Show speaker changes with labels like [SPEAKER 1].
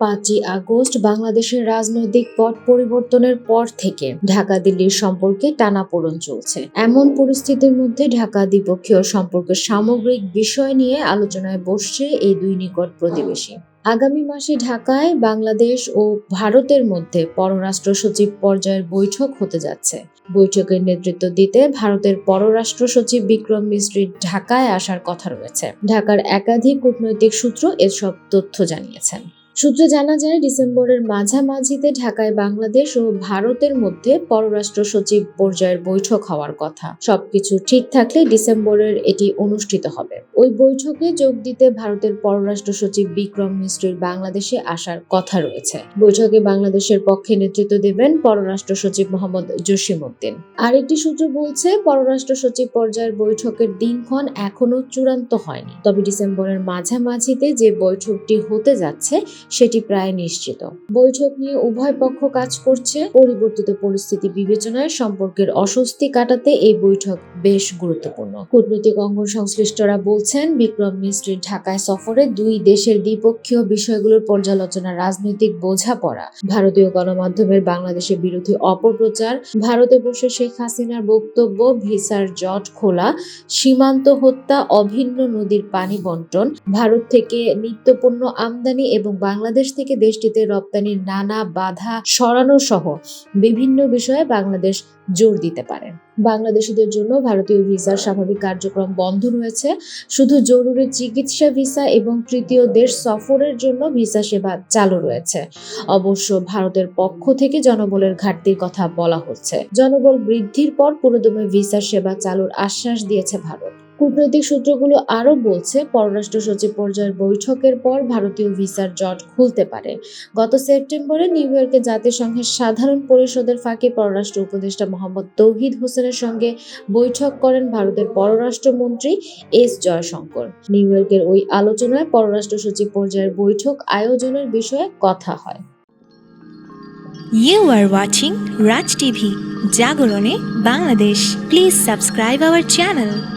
[SPEAKER 1] পাঁচই আগস্ট বাংলাদেশের রাজনৈতিক পট পরিবর্তনের পর থেকে ঢাকা দিল্লির সম্পর্কে টানাপোড়েন চলছে। এমন পরিস্থিতির মধ্যে ঢাকা দ্বিপক্ষীয় সম্পর্কের সামগ্রিক বিষয় নিয়ে আলোচনায় বসছে এই দুই নিকট প্রতিবেশী। আগামী মাসে ঢাকায় বাংলাদেশ ও ভারতের মধ্যে পররাষ্ট্র সচিব পর্যায়ের বৈঠক হতে যাচ্ছে। বৈঠকের নেতৃত্ব দিতে ভারতের পররাষ্ট্র সচিব বিক্রম মিস্ত্রির ঢাকায় আসার কথা রয়েছে। ঢাকার একাধিক কূটনৈতিক সূত্র এসব তথ্য জানিয়েছেন। সূত্রে জানা যায়, ডিসেম্বরের মাঝামাঝিতে ঢাকায় বাংলাদেশ ও ভারতের মধ্যে পররাষ্ট্র সচিব পর্যায়ের বৈঠক হওয়ার কথা। সবকিছু ঠিক থাকলে ডিসেম্বরের এটি অনুষ্ঠিত হবে। ওই বৈঠকে যোগ দিতে ভারতের পররাষ্ট্র সচিব বিক্রম মিশ্রির বাংলাদেশে আসার কথা রয়েছে। বৈঠকে বাংলাদেশের পক্ষে নেতৃত্ব দেবেন পররাষ্ট্র সচিব মোহাম্মদ জসিমউদ্দিন আরেকটি সূত্র বলছে, পররাষ্ট্র সচিব পর্যায়ের বৈঠকের দিনক্ষণ এখনও চূড়ান্ত হয়নি। তবে ডিসেম্বরের মাঝামাঝিতে যে বৈঠকটি হতে যাচ্ছে সেটি প্রায় নিশ্চিত। বৈঠক নিয়ে উভয় পক্ষ কাজ করছে। পরিবর্তিত পরিস্থিতি বিবেচনায় সম্পর্কের অস্বস্তি কাটাতে এই বৈঠক বেশ গুরুত্বপূর্ণ। কূটনৈতিক অঙ্গন সংশ্লিষ্টরা বলছেন, বিক্রম মিস্ত্রির ঢাকায় সফরে দুই দেশের দ্বিপক্ষীয় বিষয়গুলোর পর্যালোচনা, রাজনৈতিক বোঝাপড়া, ভারতীয় গণমাধ্যমের বাংলাদেশের বিরোধী অপপ্রচার, ভারতে বসে শেখ হাসিনার বক্তব্য, ভিসার জট খোলা, সীমান্ত হত্যা, অভিন্ন নদীর পানি বন্টন, ভারত থেকে নিত্যপণ্য আমদানি এবং বাংলাদেশ থেকে দেশটিতে রপ্তানির নানা বাধা সরানো সহ বিভিন্ন বিষয়ে বাংলাদেশ জোর দিতে পারে। বাংলাদেশিদের জন্য ভারতীয় ভিসার স্বাভাবিক কার্যক্রম বন্ধ রয়েছে। শুধু জরুরি চিকিৎসা ভিসা এবং তৃতীয় দেশ সফরের জন্য ভিসা সেবা চালু রয়েছে। অবশ্য ভারতের পক্ষ থেকে জনবলের ঘাটতির কথা বলা হচ্ছে। জনবল বৃদ্ধির পর পুরোদমে ভিসা সেবা চালুর আশ্বাস দিয়েছে ভারত। কূটনৈতিক সূত্রগুলো আরও বলছে পররাষ্ট্র সচিব পর্যায়ের বৈঠকের পর ভারতীয় ভিসার জট খুলতে পারে গত সেপ্টেম্বরে নিউ ইয়র্কে জাতিসংঘের সাধারণ পরিষদের ফাঁকে পররাষ্ট্র উপদেষ্টা মোহাম্মদ তৌহিদ হোসেনের সঙ্গে বৈঠক করেন ভারতের পররাষ্ট্রমন্ত্রী এস জয়শঙ্কর নিউ ইয়র্কের ওই আলোচনায় পররাষ্ট্র সচিব পর্যায়ের বৈঠক আয়োজনের বিষয়ে কথা হয়
[SPEAKER 2] You are watching Raj TV, Jagorone, Bangladesh. Please subscribe our channel.